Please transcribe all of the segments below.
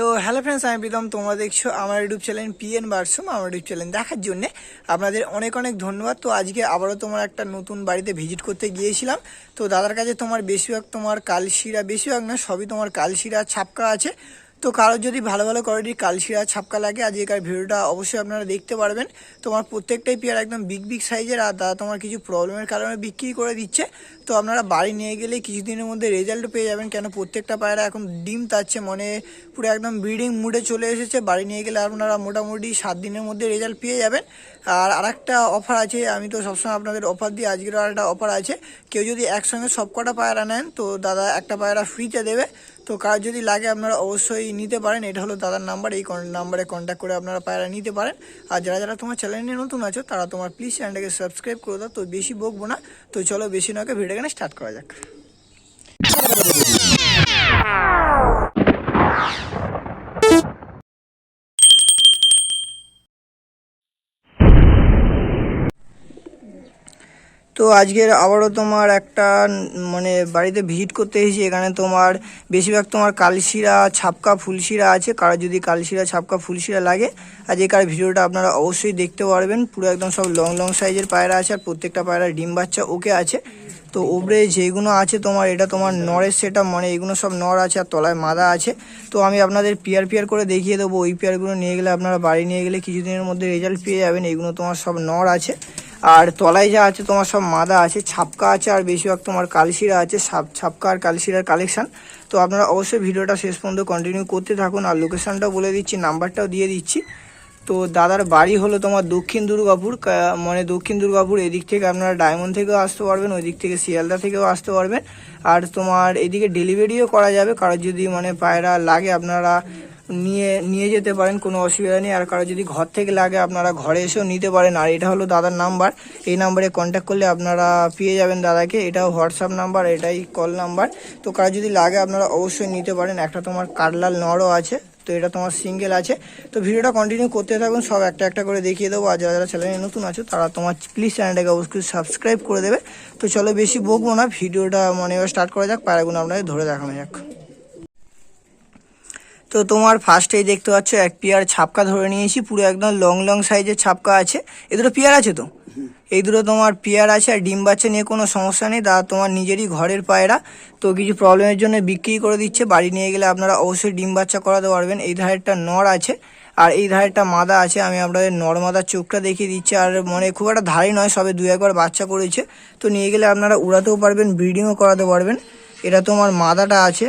তো hello friends আমি প্রীতম তোমরা দেখছ আমার ইউটিউব চ্যানেল পিএন বার্সম আমার ইউটিউব চ্যানেল দেখার জন্য আপনাদের অনেক অনেক ধন্যবাদ। তো আজকে আবারও তোমার একটা নতুন বাড়িতে ভিজিট করতে গিয়েছিলাম। তো দাদার কাছে তোমার বেশিরভাগ তোমার কালশিরা, বেশিরভাগ না, সবই তোমার কালশিরা, ছাপকা আছে। তো কারোর যদি ভালো ভালো কোয়ালিটির কালশিরা ছাপকা লাগে আজকেকার ভিডিওটা অবশ্যই আপনারা দেখতে পারবেন। তোমার প্রত্যেকটাই পেয়ার একদম বিগ বিগ সাইজের আর দাদা তোমার কিছু প্রবলেমের কারণে বিক্রি করে দিচ্ছে। তো আপনারা বাড়ি নিয়ে গেলে কিছুদিনের মধ্যে রেজাল্ট পেয়ে যাবেন, কেন প্রত্যেকটা পায়রা এখন ডিম তাচ্ছে মানে পুরো একদম ব্রিডিং মুডে চলে এসেছে। বাড়ি নিয়ে গেলে আপনারা মোটামুটি সাত দিনের মধ্যে রেজাল্ট পেয়ে যাবেন। আর আরেকটা অফার আছে, আমি তো সবসময় আপনাদের অফার দিই, আজকেরও আরেকটা অফার আছে। কেউ যদি একসঙ্গে সব কটা পায়রা নেন, তো দাদা একটা পায়রা ফ্রিতে দেবে। তো কার যদি লাগে আপনারা অবশ্যই নিতে পারেন। এটা হলো দাদার নাম্বার। এই নাম্বারে কন্ট্যাক্ট করে আপনারা পায়রা নিতে পারেন। আর যারা যারা তোমার চ্যানেলে নতুন আছো, তারা তোমার প্লিজ চ্যানেলটাকে সাবস্ক্রাইব করে দাও। তো বেশি বকবো না। তো চলো বেশি নয় ভিডিওখানে স্টার্ট করা যাক। তো আজকের আবারও তোমার একটা মানে বাড়িতে ভিজিট করতে এসেছি। এখানে তোমার বেশিরভাগ তোমার কালশিরা, ছাপকা ফুলশিরা আছে। কারও যদি কালশিরা, ছাপকা ফুলশিরা লাগে, আজকের ভিডিওটা আপনারা অবশ্যই দেখতে পারবেন। পুরো একদম সব লং লং সাইজের পায়রা আছে আর প্রত্যেকটা পায়রা ডিম বাচ্চা ওকে আছে। তো ওপরে যেগুলো আছে তোমার, এটা তোমার নরের সেটা মানে এগুলো সব নর আছে আর তলায় মাদা আছে। তো আমি আপনাদের পিয়ার পিয়ার করে দেখিয়ে দেবো। ওই পিয়ারগুলো নিয়ে গেলে আপনারা বাড়ি নিয়ে গেলে কিছুদিনের মধ্যে রেজাল্ট পেয়ে যাবেন। এগুলো তোমার সব নর আছে। আর তলায় যা আছে তোমার সব মাদা আছে, ছাপকা আছে, আর বেশিরভাগ তোমার কালশিরা আছে সাপ ছাপকা আর কালশিরার কালেকশন তো আপনারা অবশ্যই ভিডিওটা শেষ পর্যন্ত কন্টিনিউ করতে থাকুন, আর লোকেশানটাও বলে দিচ্ছি নাম্বারটাও দিয়ে দিচ্ছি। তো দাদার বাড়ি হলো তোমার দক্ষিণ দুর্গাপুর মানে দক্ষিণ দুর্গাপুর, এদিক থেকে আপনারা ডায়মন্ড থেকেও আসতে পারবেন ওই দিক থেকে শিয়ালদা থেকেও আসতে পারবেন। আর তোমার এদিকে ডেলিভারিও করা যাবে, কারোর যদি মানে পায়রা লাগে, আপনারা নিয়ে নিয়ে যেতে পারেন, কোনো অসুবিধা নেই। আর কারও যদি ঘর থেকে লাগে, আপনারা ঘরে এসেও নিতে পারেন। আর এটা হলো দাদার নাম্বার। এই নাম্বারে কন্ট্যাক্ট করলে আপনারা পেয়ে যাবেন দাদাকে। এটাও হোয়াটসঅ্যাপ নাম্বার, এটাই কল নাম্বার। তো কারও যদি লাগে, আপনারা অবশ্যই নিতে পারেন। একটা তোমার কাটলাল নরও আছে, তো এটা তোমার সিঙ্গেল আছে। তো ভিডিওটা কন্টিনিউ করতে থাকুন। সব একটা একটা করে দেখিয়ে দেবো। আর যারা যারা চ্যানেলে নতুন আছো, তারা তোমার প্লিজ চ্যানেলটাকে অবশ্যই সাবস্ক্রাইব করে দেবে। তো চলো বেশি বকবো না। ভিডিওটা মানে স্টার্ট করা যাক। পায়রাগুলো আপনাকে ধরে দেখানো যাক। তো তোমার ফার্স্টেই দেখতে পাচ্ছ, এক পেয়ার ছাপকা ধরে নিয়েছি, পুরো একদম লং লং সাইজের ছাপকা আছে। এ দুটো পেয়ার আছে তো? এই দুটো তোমার পেয়ার আছে আর ডিম বাচ্চা নিয়ে কোনো সমস্যা নেই, দাদা তোমার নিজেরই ঘরের পায়রা। তো কিছু প্রবলেমের জন্য বিক্রি করে দিচ্ছে, বাড়ি নিয়ে গেলে আপনারা অবশ্যই ডিম বাচ্চা করাতে পারবেন। এই ধারেরটা নর আছে আর এই ধারেরটা মাদা আছে, আমি আপনাদের নর মাদার চোখটা দেখিয়ে দিচ্ছি। আর মানে খুব একটা ধারি নয়, সবে দু একবার বাচ্চা করেছে। তো নিয়ে গেলে আপনারা উড়াতেও পারবেন ব্রিডিংও করাতে পারবেন। এটা তোমার মাদাটা আছে।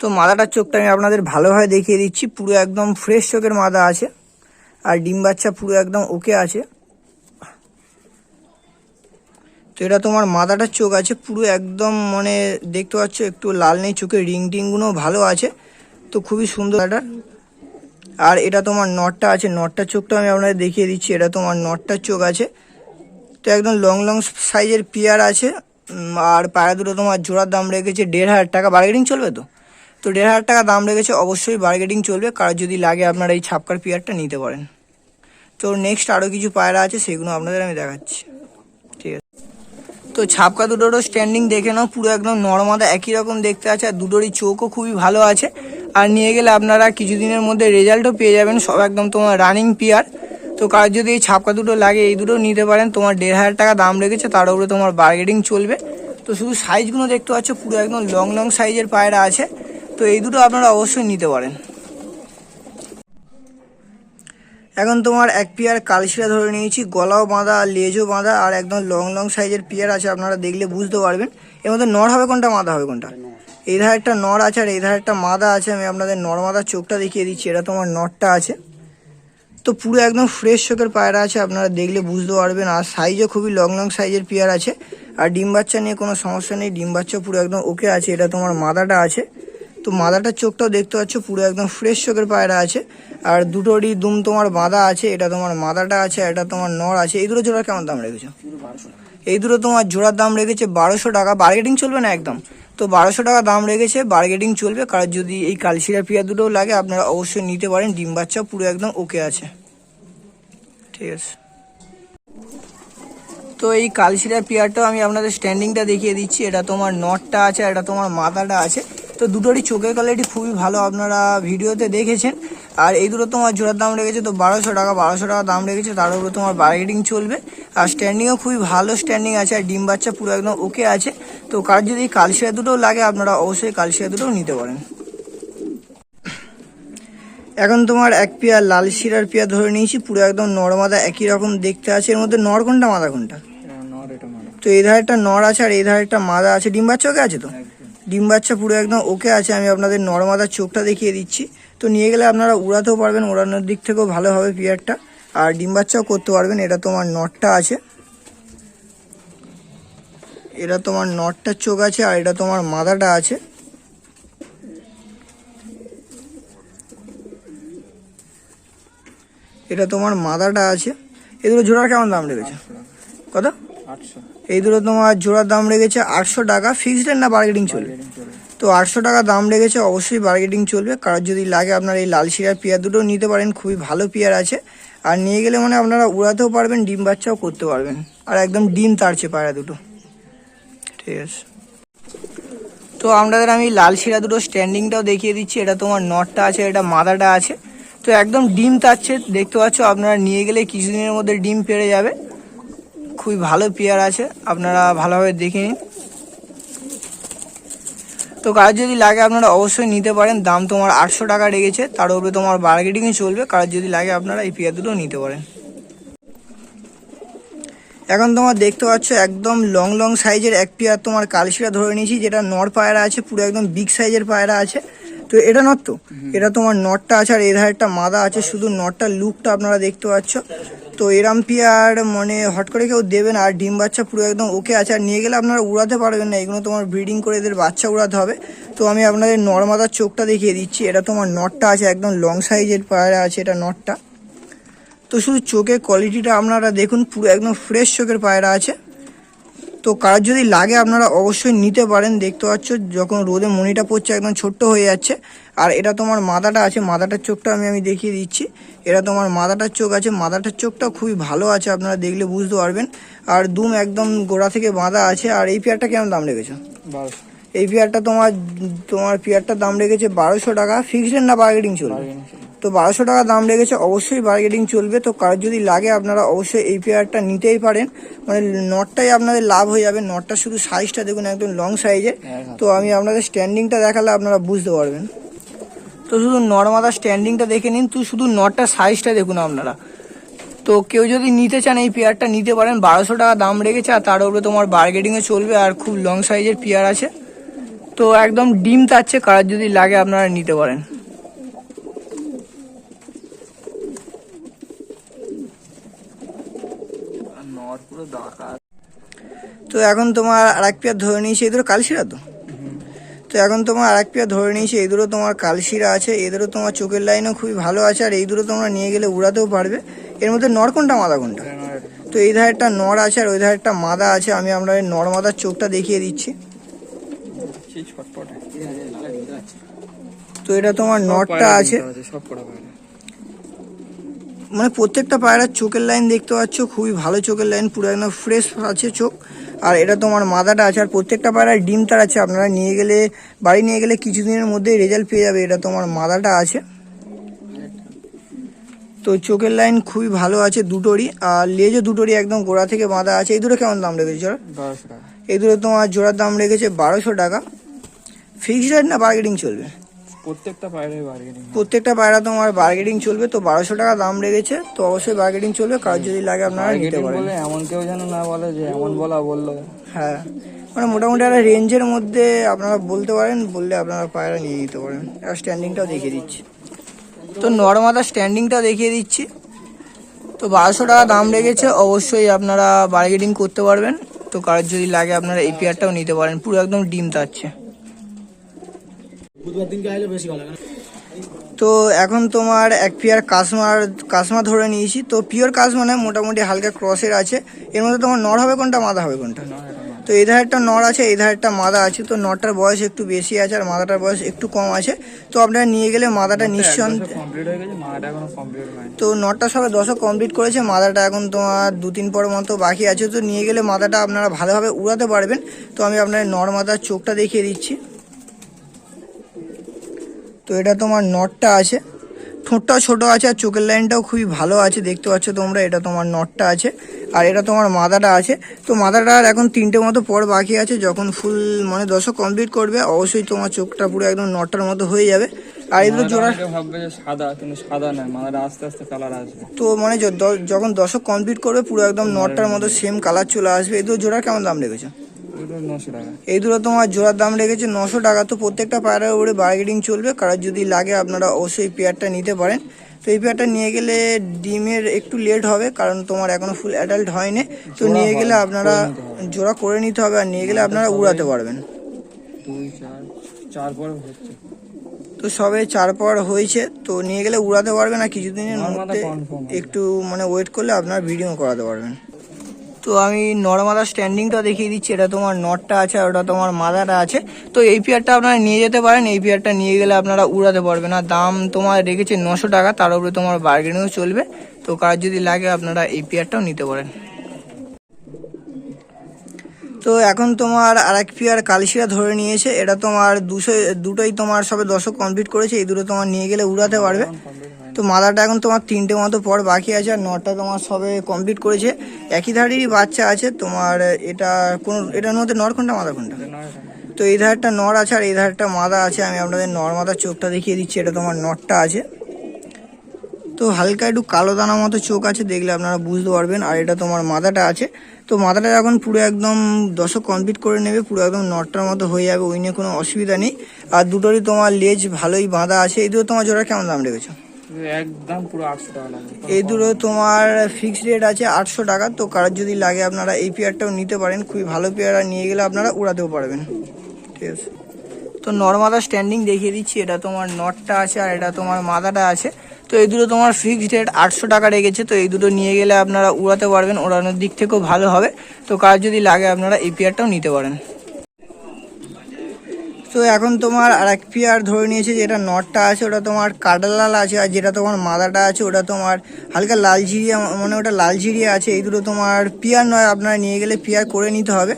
তো মাদাটার চোখটা আমি আপনাদের ভালোভাবে দেখিয়ে দিচ্ছি। পুরো একদম ফ্রেশ চোখের মাদা আছে। আর ডিম বাচ্চা পুরো একদম ওকে আছে। তো এটা তোমার মাদাটার চোখ আছে। পুরো একদম মানে দেখতে পাচ্ছ, একটু লাল নেই চোখের, রিং টিংগুলো ভালো আছে। তো খুবই সুন্দর এটা আর এটা তোমার নটটা আছে। নটটার চোখটা আমি আপনাদের দেখিয়ে দিচ্ছি। এটা তোমার নটটার চোখ আছে। তো একদম লং লং সাইজের পিয়ার আছে। আর পায়রা দুটো তোমার জোড়ার দাম রেখেছে দেড় হাজার টাকা। বার্গেটিং চলবে তো? তো দেড় হাজার টাকা দাম রেখেছে, অবশ্যই বার্গেটিং চলবে। কার যদি লাগে আপনারা এই ছাপকার পিয়ারটা নিতে পারেন। তো নেক্সট আরও কিছু পায়রা আছে, সেগুলো আপনাদের আমি দেখাচ্ছি। ঠিক আছে। তো ছাপকা দুটোরও স্ট্যান্ডিং দেখে নাও, পুরো একদম নর্মাদা একই রকম দেখতে আছে, আর দুটোরই চোখও খুবই ভালো আছে। আর নিয়ে গেলে আপনারা কিছুদিনের মধ্যে রেজাল্টও পেয়ে যাবেন, সব একদম তোমার রানিং পিয়ার তো কার যদি এই ছাপকা দুটো লাগে, এই দুটো নিতে পারেন। তোমার দেড় হাজার টাকা দাম রেখেছে, তার উপরে তোমার বার্গেটিং চলবে। তো শুধু সাইজগুলো দেখতে পাচ্ছ, পুরো একদম লং লং সাইজের পায়রা আছে। তো এই দুটো আপনারা অবশ্যই নিতে পারেন। এখন তোমার এক পেয়ার কালশিরা ধরে নিয়েছি, গলাও বাঁধা আর লেজও বাঁধা, আর একদম লং লং সাইজের পেয়ার আছে, আপনারা দেখলে বুঝতে পারবেন। এর মধ্যে নর হবে কোনটা, মাদা হবে কোনটা? এই ধারে একটা নর আছে আর এই ধারে একটা মাদা আছে, আমি আপনাদের নর মাদার চোখটা দেখিয়ে দিচ্ছি, এটা তোমার নরটা আছে। তো পুরো একদম ফ্রেশ চোখের পায়রা আছে, আপনারা দেখলে বুঝতে পারবেন। আর সাইজও খুবই লং লং সাইজের পেয়ার আছে। আর ডিম বাচ্চা নিয়ে কোনো সমস্যা নেই, ডিম বাচ্চা পুরো একদম ওকে আছে, এটা তোমার মাদাটা আছে। তো মাদাটার চোখটাও দেখতে পাচ্ছ, পুরো একদম ফ্রেশ চোখের পায়রা আছে। আর দুটোরই দুম তোমার বাঁধা আছে, এটা তোমার মাদাটা আছে এটা তোমার নর আছে। এই দুটো জোড়ার কেমন দাম রেখেছো? এই দুটো তোমার জোড়ার দাম রেখেছে বারোশো টাকা। বার্গেটিং চলবে না একদম? তো বারোশো টাকা দাম রেখেছে বার্গেটিং চলবে। কারণ যদি এই কালশিরা পিয়া দুটো লাগে, আপনারা অবশ্যই নিতে পারেন। ডিম বাচ্চা পুরো একদম ওকে আছে। ঠিক আছে। তো এই কালশিরা পেয়ারটাও আমি আপনাদের স্ট্যান্ডিংটা দেখিয়ে দিচ্ছি। এটা তোমার নটটা আছে এটা তোমার মাথাটা আছে। তো দুটোরই চোখের কোয়ালিটি খুবই ভালো আপনারা ভিডিওতে দেখেছেন। আর এই দুটো তোমার জোড়ার দাম রেখেছে তো বারোশো টাকা বারোশো টাকা দাম রেখেছে তার উপরে তোমার বার্গেটিং চলবে। আর স্ট্যান্ডিংও খুবই ভালো স্ট্যান্ডিং আছে আর ডিম বাচ্চা পুরো একদম ওকে আছে। তো কার যদি কালশিয়া দুটোও লাগে আপনারা অবশ্যই কালশিয়া দুটোও নিতে পারেন। এখন তোমার এক পেয়ার লাল শিরার পেয়ার ধরে নিয়েছি পুরো একদম নরমাদা একই রকম দেখতে আছে। এর মধ্যে নর কোনটা মাদা কোনটা? নর তো এই ধারে একটা নর আছে আর এই ধারে একটা মাদা আছে। ডিম বাচ্চা ওকে আছে তো? ডিম বাচ্চা পুরো একদম ওকে আছে, আমি আপনাদের নরমাদার চোখটা দেখিয়ে দিচ্ছি। তো নিয়ে গেলে আপনারা উড়াতেও পারবেন, উড়ানোর দিক থেকেও ভালো হবে পিয়ারটা। আর ডিম বাচ্চাও করতে পারবেন, এটা তোমার নটটা আছে। এটা তোমার নটটার চোখ আছে, আর এটা তোমার মাদাটা আছে। এটা তোমার মাদাটা আছে। এগুলো জোড়ার কেমন দাম রেখেছে? কত? আটশো। এই দুটো তোমার জোড়ার দাম রেখেছে আটশো টাকা ফিক্সড রেট না বার্গেটিং চলবে? তো আটশো টাকা দাম রেখেছে অবশ্যই বার্গেটিং চলবে। কারোর যদি লাগে আপনার এই লাল শিরার পেয়ার দুটো নিতে পারেন খুবই ভালো পেয়ার আছে। আর নিয়ে গেলে মানে আপনারা উড়াতেও পারবেন ডিম বাচ্চাও করতে পারবেন। আর একদম ডিম তাড়ছে পায়রা দুটো। ঠিক আছে। তো আপনাদের আমি লাল শিরা দুটো স্ট্যান্ডিংটাও দেখিয়ে দিচ্ছি। এটা তোমার নটটা আছে এটা মাদাটা আছে। তো একদম ডিম তাচ্ছে দেখতে পাচ্ছ আপনারা নিয়ে গেলে কিছুদিনের মধ্যে ডিম পেড়ে যাবে। খুবই ভালো পেয়ার আছে। আপনারা ভালোভাবে দেখে নিন। তো কারোর যদি লাগে আপনারা অবশ্যই নিতে পারেন। দাম তোমার আটশো টাকা রেগেছে তার উপরে তোমার বার্গেটিংয়ে চলবে। কারোর যদি লাগে আপনারা এই পেয়ার দুটো নিতে পারেন। এখন তোমার দেখতে পাচ্ছ, একদম লং লং সাইজের এক পেয়ার তোমার কালশিরা ধরে নিয়েছি, যেটা নর পায়রা আছে, পুরো একদম বিগ সাইজের পায়রা আছে। তো এটা নট তো এটা তোমার নটটা আছে আর এধারে একটা মাদা আছে শুধু নটটার লুকটা আপনারা দেখতে পাচ্ছ। তো এরাম পেয়ার মানে হট করে কেউ দেবেন আর ডিম বাচ্চা পুরো একদম ওকে আছে। আর নিয়ে গেলে আপনারা উড়াতে পারবেন না এগুলো তোমার ব্রিডিং করে এদের বাচ্চা উড়াতে হবে। তো আমি আপনাদের নর্মাদার চোখটা দেখিয়ে দিচ্ছি এটা তোমার নটটা আছে একদম লং সাইজের পায়রা আছে এটা নটটা। তো শুধু চোখের কোয়ালিটিটা আপনারা দেখুন পুরো একদম ফ্রেশ চোখের পায়রা আছে। তো কার যদি লাগে আপনারা অবশ্যই নিতে পারেন। দেখতে পাচ্ছ যখন রোদে মনিটা পড়ছে একদম ছোট্ট হয়ে যাচ্ছে। আর এটা তোমার মাদাটা আছে মাদাটার চোখটা আমি আমি দেখিয়ে দিচ্ছি। এটা তোমার মাদাটার চোখ আছে মাদাটার চোখটা খুবই ভালো আছে আপনারা দেখলে বুঝতে পারবেন। আর দুম একদম গোড়া থেকে বাঁধা আছে। আর এই পেয়ারটা কেমন দাম রেখেছো? এই পেয়ারটা তোমার তোমার পেয়ারটার দাম রেখেছে বারোশো টাকা। ফিক্সড না বার্গেটিং চলবে। তো বারোশো টাকা দাম রেখেছে অবশ্যই বার্গেটিং চলবে। তো কার যদি লাগে আপনারা অবশ্যই এই পেয়ারটা নিতেই পারেন। মানে নটটাই আপনাদের লাভ হয়ে যাবে। নটটা শুধু সাইজটা দেখুন, একদম লং সাইজের তো আমি আপনাদের স্ট্যান্ডিংটা দেখালে আপনারা বুঝতে পারবেন। তো শুধু নর্মাদা স্ট্যান্ডিংটা দেখে নিন। তো শুধু নটটার সাইজটা দেখুন আপনারা। তো কেউ যদি নিতে চান এই পেয়ারটা নিতে পারেন। বারোশো টাকা দাম রেখেছে আর তার উপরে তোমার বার্গেটিংয়ে চলবে আর খুব লং সাইজের পেয়ার আছে। তো একদম ডিম তাচ্ছে, কার যদি লাগে আপনারা নিতে পারেন। নর পুরো দাঁড়া তো এখন তোমার আর এক পেয়ার ধরে নিয়েছি এই দুটো কালশিরা তো? তো এখন তোমার আর এক পেয়ার ধরে নিয়েছি এই দুটো তোমার কালশিরা আছে এদেরও তোমার চোখের লাইনও খুবই ভালো আছে আর এই দুটো তোমরা নিয়ে গেলে উড়াতেও পারবে। এর মধ্যে নর কোনটা? মাদা কোনটা? তো এই ধারে একটা নর আছে আর ওই ধারে একটা মাদা আছে আমি আপনাদের নর মাদার চোখটা দেখিয়ে দিচ্ছি। তো এটা তোমার নটটা আছে। সব করা পায়রা মানে প্রত্যেকটা পায়রার চোখের লাইন দেখতে পাচ্ছ খুবই ভালো চোখের লাইন পুরো একদম ফ্রেশ আছে চোখ। আর এটা তোমার মাদাটা আছে আর প্রত্যেকটা পায়রার ডিম তার আছে আপনারা নিয়ে গেলে বাড়ি নিয়ে গেলে কিছুদিনের মধ্যেই রেজাল্ট পেয়ে যাবে এটা তোমার মাদাটা আছে। তো চোখের লাইন খুবই ভালো আছে দুটোরই আর লেজও দুটোরই একদম গোড়া থেকে বাঁধা আছে। এই দুটো কেমন দাম রেখেছে এই দুটো তোমার জোড়ার দাম রেখেছে বারোশো টাকা। ফিক্সড রেট না বার্গেটিং চলবে? প্রত্যেকটা পায়রাই বার্গেনিং প্রত্যেকটা পায়রা তোমার বার্গেটিং চলবে তো বারোশো টাকা দাম লেগেছে তো অবশ্যই বার্গেটিং চলবে কারোর যদি লাগে আপনারা নিতে পারেন। এমন কেউ যেন না বলে যে এমন বলা বলল। হ্যাঁ মানে মোটামুটি একটা রেঞ্জের মধ্যে আপনারা বলতে পারেন বললে আপনারা পায়রা নিয়ে নিতে পারেন। আর স্ট্যান্ডিংটাও দেখিয়ে দিচ্ছি। তো নর্মাদা স্ট্যান্ডিংটা দেখিয়ে দিচ্ছি। তো বারোশো টাকা দাম লেগেছে অবশ্যই আপনারা বার্গেটিং করতে পারবেন। তো কারোর যদি লাগে আপনারা এই পেয়ারটাও নিতে পারেন পুরো একদম ডিম তাচ্ছে। তো এখন তোমার এক পেয়ার কাসমার কাসমা ধরে নিয়েছি। তো পিওর কাস মানে মোটামুটি হালকা ক্রসের আছে। এর মধ্যে তোমার নর হবে কোনটা মাদা হবে কোনটা? তো এই ধারেরটা নর আছে এই ধারেরটা মাদা আছে। তো নরটার বয়স একটু বেশি আছে আর মাদাটার বয়স একটু কম আছে। তো আপনারা নিয়ে গেলে মাদাটা নিঃসন্দেহে হয়ে তো নটটা সবে দশক কমপ্লিট করেছে মাদাটা এখন তোমার দু তিন পর মতো বাকি আছে। তো নিয়ে গেলে মাদাটা আপনারা ভালোভাবে উড়াতে পারবেন। তো আমি আপনার নর মাদার চোখটা দেখিয়ে দিচ্ছি। তো এটা তোমার নটটা আছে। ঠোঁটটাও ছোট আছে আর চোখের লাইনটাও খুবই ভালো আছে দেখতে পাচ্ছ তোমরা এটা তোমার নটটা আছে। আর এটা তোমার মাদাটা আছে। তো মাদাটার এখন তিনটে মতো পর বাকি আছে যখন ফুল মানে দশক কমপ্লিট করবে অবশ্যই তোমার চোখটা পুরো একদম নটটার মতো হয়ে যাবে। আর এগুলো জোড়া ভাববে যে সাদা কিন্তু সাদা নয় মাদাটা আস্তে আস্তে কালার আসবে। তো মানে যখন দশক কমপ্লিট করবে পুরো একদম নটটার মতো সেম কালার চলে আসবে। এই দুটো জোড়ার কেমন দাম টাকা এই দুটো তোমার জোড়ার দাম রেখেছে নশো টাকা। তো প্রত্যেকটা পায়রার উপরে বার্গেনিং চলবে। কারণ যদি লাগে আপনারা অবশ্যই পেয়ারটা নিতে পারেন। তো এই পেয়ারটা নিয়ে গেলে ডিমের একটু লেট হবে কারণ তোমার এখনও ফুল অ্যাডাল্ট হয়নি। তো নিয়ে গেলে আপনারা। জোড়া করে নিতে হবে আর নিয়ে গেলে আপনারা উড়াতে পারবেন। তো সবে চার পর হয়েছে। তো নিয়ে গেলে উড়াতে পারবেন আর কিছুদিনের মধ্যে একটু মানে ওয়েট করলে আপনার ভিডিও করাতে পারবেন। তো আমি নর্মাদা স্ট্যান্ডিংটা দেখিয়ে দিচ্ছি। এটা তোমার নটটা আছে আর ওটা তোমার মাদাটা আছে। তো এই পেয়ারটা আপনারা নিয়ে যেতে পারেন। এই পেয়ারটা নিয়ে গেলে আপনারা উড়াতে পারবেন। আর দাম তোমার রেখেছে নশো টাকা, তার উপরে তোমার বার্গেনিংও চলবে। তো কার যদি লাগে আপনারা এই পেয়ারটাও নিতে পারেন। তো এখন তোমার আর এক পেয়ার কালশিরা ধরে নিয়েছে। এটা তোমার দুশো, দুটোই তোমার সবে দশক কমপ্লিট করেছে। এই দুটো তোমার নিয়ে গেলে উড়াতে পারবে। তো মাদারটা এখন তোমার তিনটে মতো পর বাকি আছে, আর নটা তোমার সবে কমপ্লিট করেছে। একই ধারেরই বাচ্চা আছে, তোমার এটা কোন, এটার মধ্যে নর কোনটা মাদা তো এই ধারটা নর আছে, আর এই ধারটা মাদা আছে, আমি আপনাদের নর মাদার চোখটা দেখিয়ে দিচ্ছি, এটা তোমার নটটা আছে। তো হালকা একটু কালো দানা মতো চোখ আছে, দেখলে আপনারা বুঝতে পারবেন, আর এটা তোমার মাদাটা আছে। তো মাদাটা এখন পুরো একদম দশক কমপ্লিট করে নেবে, পুরো একদম নটটার মতো হয়ে যাবে, ওই নিয়ে কোনো অসুবিধা নেই। আর দুটোরই তোমার লেজ ভালোই বাঁধা আছে, এই দুটো তোমার জোড়া কেমন দাম রেখেছো? একদম পুরো আটশো টাকা এই দুটো তোমার ফিক্সড রেট আছে আটশো টাকা, তো কারোর যদি লাগে আপনারা এই পেয়ারটাও নিতে পারেন, খুবই ভালো পেয়ার নিয়ে গেলে আপনারা উড়াতেও পারবেন। ঠিক আছে? তো নর্মাদা স্ট্যান্ডিং দেখিয়ে দিচ্ছি, এটা তোমার নটটা আছে আর এটা তোমার মাদাটা আছে। তো এই দুটো তোমার ফিক্সড রেট আটশো টাকা রেখেছে, তো এই দুটো নিয়ে গেলে আপনারা উড়াতে পারবেন ওড়ানোর দিক থেকেও ভালো হবে। তো কার যদি লাগে আপনারা এই পেয়ারটাও নিতে পারেন। তো এখন তোমার আর এক পেয়ার ধরে নিয়েছে যেটা নটটা আছে, ওটা তোমার কাডালাল আছে, আর যেটা তোমার মাদাটা আছে, ওটা তোমার হালকা লাল ঝিরিয়া মানে ওটা লাল ঝিরিয়া আছে। এই দুটো তোমার পিয়ার নয়, আপনারা নিয়ে গেলে পিয়ার করে নিতে হবে।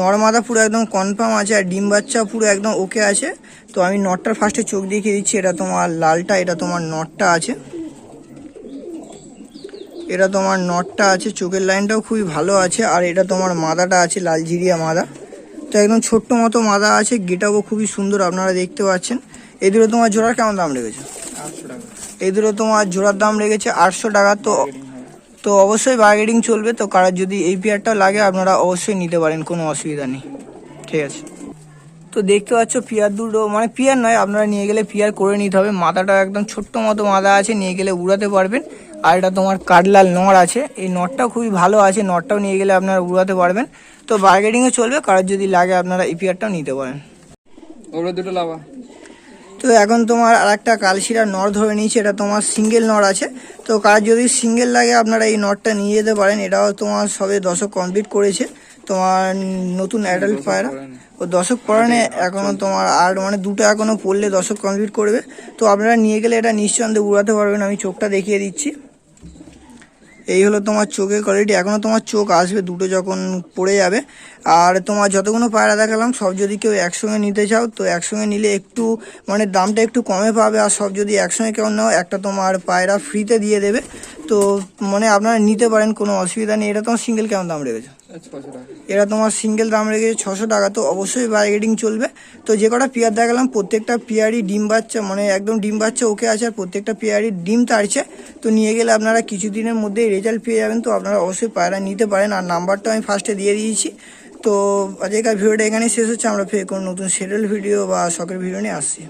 নর্মাদা পুরো একদম কনফার্ম আছে, আর ডিম বাচ্চা পুরো একদম ওকে আছে। তো আমি নটটার ফার্স্টে চোখ দেখিয়ে দিচ্ছি, এটা তোমার লালটা, এটা তোমার নটটা আছে। এটা তোমার নটটা আছে, চোখের লাইনটাও খুবই ভালো আছে, আর এটা তোমার মাদাটা আছে লাল ঝিরিয়া মাদা। তো একদম ছোট্ট মতো মাদা আছে গেটাও খুবই সুন্দর আপনারা দেখতে পাচ্ছেন। এই দুটো তোমার জোড়ার কেমন দাম রেখেছে এই দুটো তোমার জোড়ার দাম রেখেছে আটশো টাকা, তো তো অবশ্যই বার্গেনিং চলবে, তো কারোর যদি এই পেয়ারটা লাগে, আপনারা অবশ্যই নিতে পারেন, কোনো অসুবিধা নেই। ঠিক আছে। তো দেখতে পাচ্ছ পিয়ার দুটো মানে পিয়ার নয়, আপনারা নিয়ে গেলে পিয়ার করে নিতে হবে। মাথাটা একদম ছোট্ট মতো মাথা আছে, নিয়ে গেলে উড়াতে পারবেন। আর এটা তোমার কাটলাল নড় আছে, এই নটটাও খুবই ভালো আছে নটটাও নিয়ে গেলে আপনারা উড়াতে পারবেন। তো বার্গেনিংও চলবে কারোর যদি লাগে আপনারা এই পেয়ারটাও নিতে পারেন। ওগুলো দুটো লাভা তো এখন তোমার আর একটা কালশিরা নর ধরে নিয়েছে এটা তোমার সিঙ্গেল নর আছে। তো কার যদি সিঙ্গেল লাগে আপনারা এই নটটা নিয়ে যেতে পারেন। এটাও তোমার সবে দশক কমপ্লিট করেছে। তোমার নতুন অ্যাডাল্ট পায়রা। ও দশক পড়ানে এখনও তোমার আর মানে দুটো এখনও পড়লে দশক কমপ্লিট করবে। তো আপনারা নিয়ে গেলে এটা নিঃসন্দেহে উড়াতে পারবেন। আমি চোখটা দেখিয়ে দিচ্ছি। এই হলো তোমার চোখের কোয়ালিটি এখনও তোমার চোখ আসবে দুটো যখন পড়ে যাবে। আর তোমার যতগুলো পায়রা দেখালাম, সব যদি কেউ একসঙ্গে নিতে চাও, তো একসঙ্গে নিলে একটু মানে দামটা একটু কমে পাবে। আর সব যদি একসঙ্গে কেউ নাও, একটা তোমার পায়রা ফ্রিতে দিয়ে দেবে। তো মানে আপনারা নিতে পারেন, কোনো অসুবিধা নেই। এটা তোমার সিঙ্গেল কেমন দাম রেখেছে এরা তোমার সিঙ্গেল দাম রেখেছে ছশো টাকা, তো অবশ্যই বার্গেটিং চলবে। তো যে কটা পেয়ার দেখালাম, প্রত্যেকটা পেয়ারই ডিম বাচ্চা মানে একদম ডিম বাচ্চা ওকে আছে, আর প্রত্যেকটা পেয়ারই ডিম তাড়ছে তো নিয়ে গেলে আপনারা কিছুদিনের মধ্যেই রেজাল্ট পেয়ে যাবেন, তো আপনারা অবশ্যই পায়রা নিতে পারেন। আর নাম্বারটা আমি ফার্স্টে দিয়ে দিয়েছি। তো আজকের ভিডিওটা এখানেই শেষ হচ্ছে, আমরা ফের কোনো নতুন সিরিয়াল ভিডিও বা শখের ভিডিও নিয়ে আসছি।